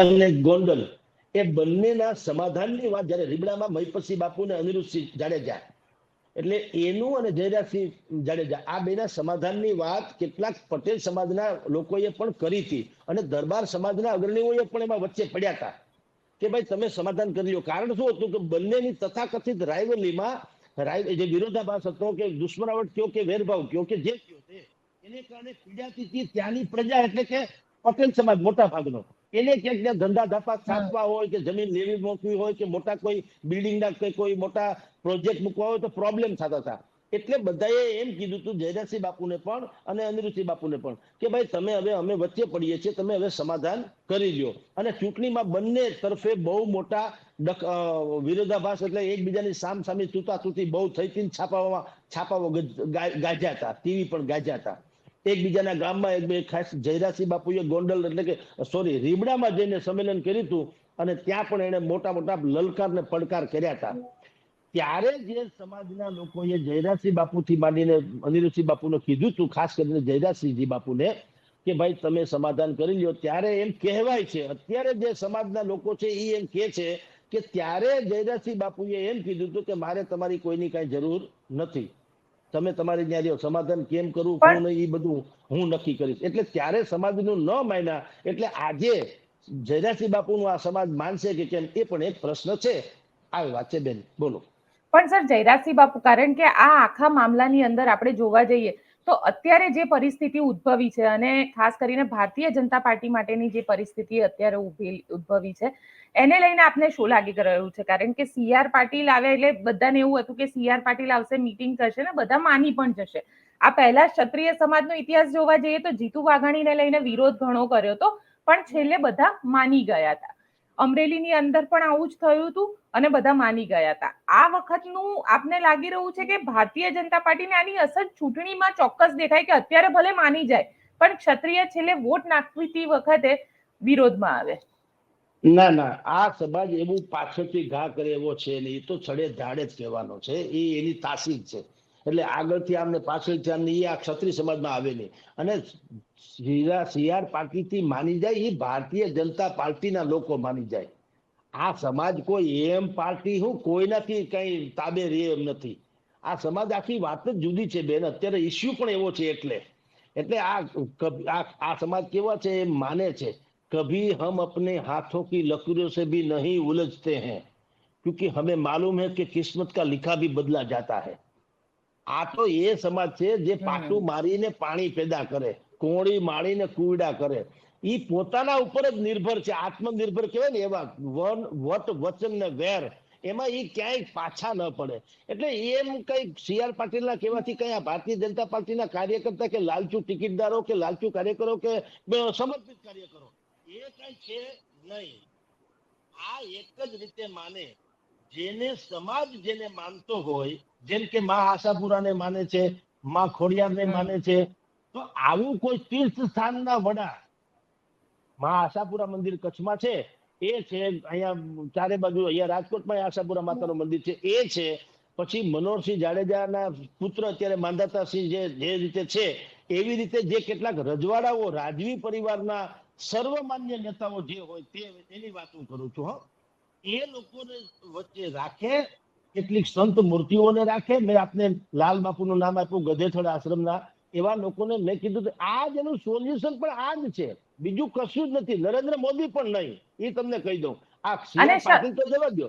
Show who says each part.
Speaker 1: અને ગોંડલ. એ બંનેના સમાધાનની વાત જ્યારે રીબડામાં મહિપતસિંહ બાપુ અને અનિરુદ્ધસિંહ જાડેજા. એટલે એનું અને જયરાજસિંહ જાડેજા, આ બેના સમાધાનની વાત કેટલાક પટેલ સમાજના લોકોએ પણ કરી હતી. અને દરબાર સમાજના અગ્રણીઓએ પણ એમાં વચ્ચે પડ્યા હતા. કે ભાઈ, તમે સમાધાન કરી લો કારણ શું હતું કે બંનેની તથાકથિત રાયવલીમાં રાય જે વિરોધાભાસ હતો કે દુશ્મનાવટ કયો કે વેરભાવ કયો કે જે કયો તે, એને કારણે પીડાતી ત્યાંની પ્રજા એટલે કે પટેલ સમાજ મોટા ભાગનો એને ક્યાંક ધંધા ધાપા સ્થાપવા હોય કે જમીન લેવી મૂકવી હોય કે મોટા કોઈ બિલ્ડિંગના કે કોઈ મોટા પ્રોજેક્ટ મૂકવા હોય તો પ્રોબ્લેમ થતા હતા. એટલે બધાએ એમ કીધું હતું જયરાજસિંહ બાપુને પણ અને અનિરુદ્ધસિંહ બાપુને પણ કે ભાઈ તમે હવે અમે વચ્ચે પડીએ છીએ તમે હવે સમાધાન કરી લ્યો. અને ચૂંટણીમાં બંને તરફે બહુ મોટા વિરોધાભાસ એટલે એકબીજાની સામ સામે તૂતાતૂતી બહુ થઈ હતી ને છાપાઓમાં છાપાઓ ગાજ્યા હતા ટીવી પણ ગાજ્યા હતા. એકબીજાના ગામમાં એક બે ખાસ જયરાસિંહ બાપુએ ગોંડલ એટલે કે સોરી રીબડામાં જઈને સંમેલન કર્યું હતું અને ત્યાં પણ એને મોટા મોટા લલકાર ને પડકાર કર્યા હતા. ત્યારે જે સમાજના લોકોએ જયરાસિંહ બાપુથી માંડીને અનિરુદ્ધસિંહ બાપુને કીધું હતું, ખાસ કરીને જયરાસિંહજી બાપુને, કે ભાઈ તમે સમાધાન કરી લ્યો. ત્યારે એમ કહેવાય છે, અત્યારે જે સમાજના લોકો છે એ એમ કહે છે કે ત્યારે જયરાસિંહ બાપુએ એમ કીધું હતું કે મારે તમારી કોઈની કાંઈ જરૂર નથી. તમે તમારી ત્યાં રહ્યો સમાધાન કેમ કરવું કોણ એ બધું હું નક્કી કરીશ. એટલે ત્યારે સમાજનું ન માન્યા એટલે આજે જયરાજસિંહ બાપુનું આ સમાજ માનશે કે કેમ એ પણ એક પ્રશ્ન છે. આ વાત છે બેન બોલો.
Speaker 2: પણ સર જયરાજસિંહ બાપુ કારણ કે આ આખા મામલાની અંદર આપણે જોવા જઈએ તો અત્યારે જે પરિસ્થિતિ ઉદ્ભવી છે અને ખાસ કરીને ભારતીય જનતા પાર્ટી માટેની જે પરિસ્થિતિ અત્યારે ઉદ્ભવી છે, એને લઈને આપને શું લાગી રહ્યું છે? કારણ કે સીઆર પાટીલ આવે એટલે બધાને એવું હતું કે સીઆર પાટીલ આવશે મીટિંગ કરશે ને બધા માની પણ જશે. આ પહેલા ક્ષત્રિય સમાજનો ઇતિહાસ જોવા જઈએ તો જીતુ વાઘાણીને લઈને વિરોધ ઘણો કર્યો હતો પણ છેલ્લે બધા માની ગયા હતા. અમરેલીની અંદર પણ આવું જ થયું હતું અને બધા માની ગયા હતા. આ વખતનું આપને લાગી રહ્યું છે કે ભારતીય જનતા પાર્ટીને આની અસર ચૂંટણીમાં ચોક્કસ દેખાય કે અત્યારે ભલે માની જાય, પણ ક્ષત્રિય છેલ્લે વોટ નાખતી વખતે વિરોધમાં આવે.
Speaker 1: ના ના, આ સમાજ એવું પાછળથી ઘા કરે એવો છે નહીં એ તો છડે ધાડે જ કહેવાનો છે. એ એની તાસીર છે. એટલે આગળથી આમને પાછળથી આમને એ આ ક્ષત્રિય સમાજમાં આવેલી અને હીરા સીઆર પાર્ટીથી માની જાય એ ભારતીય જનતા પાર્ટીના લોકો માની જાય. આ સમાજ કોઈ એમ પાર્ટી હું કોઈનાથી કઈ તાબે રે એમ નથી. આ સમાજ આખી વાત જ જુદી છે બેન. અત્યારે ઇસ્યુ પણ એવો છે એટલે. એટલે આ આ સમાજ કેવા છે એ માને છે. કભી હમ અપને હાથો કી લકડીઓ સે ભી નહીં ઉલજતે હૈ. ક્યુકી હમે માલુમ હૈ કે કિસ્મત કા લિખા ભી બદલા જાતા હૈ. આ તો એ સમાજ છે જે પાટું મારીને પાણી પેદા કરે કોળી માળીને કુવડા કરે. ઈ પોતાના ઉપર જ નિર્ભર છે આત્મનિર્ભર કહેવાય ને એવા વન વટ વચન ને વેર એમાં એ ક્યાંય પાછા ન પડે. એટલે એમ કઈ સી આર પાટીલના કહેવાથી કઈ આ ભારતીય જનતા પાર્ટીના કાર્યકર્તા કે લાલચુ ટિકિટદારો કે લાલચુ કાર્યકરો કે સમર્પિત કાર્યકરો એ કઈ છે નહીં. આ એક જ રીતે માને જેને સમાજ જેને માનતો હોય જેમ કે મા આશાપુરાને માને છે મા ખોડિયારને માને છે તો આવું કોઈ તીર્થ સ્થાનના વડા મા આશાપુરા મંદિર કચ્છમાં છે? એ છે અહીંયા ચારે બાજુ અહીંયા રાજકોટમાં આશાપુરા માતાનું મંદિર છે. એ છે પછી મનોહરસિંહ જાડેજાના પુત્ર અત્યારે માંધાતાસિંહ જે જે રીતે છે એવી રીતે જે કેટલાક રજવાડાઓ રાજવી પરિવારના સર્વમાન્ય નેતાઓ જે હોય તે એની વાત હું કરું છું હો. એ લોકોને વચ્ચે રાખે કેટલીક સંત મૂર્તિઓને રાખે. મેં આપને લાલ બાપુનું નામ આપ્યું ગધેથડ આશ્રમના. એવા લોકોને મેં કીધું કે આ જ એનું સોલ્યુશન પણ આ જ છે. બીજું કશું જ નથી. નરેન્દ્ર મોદી પણ નહીં. એ તમને કહી દઉં. આ પાટીલ તો જવા દો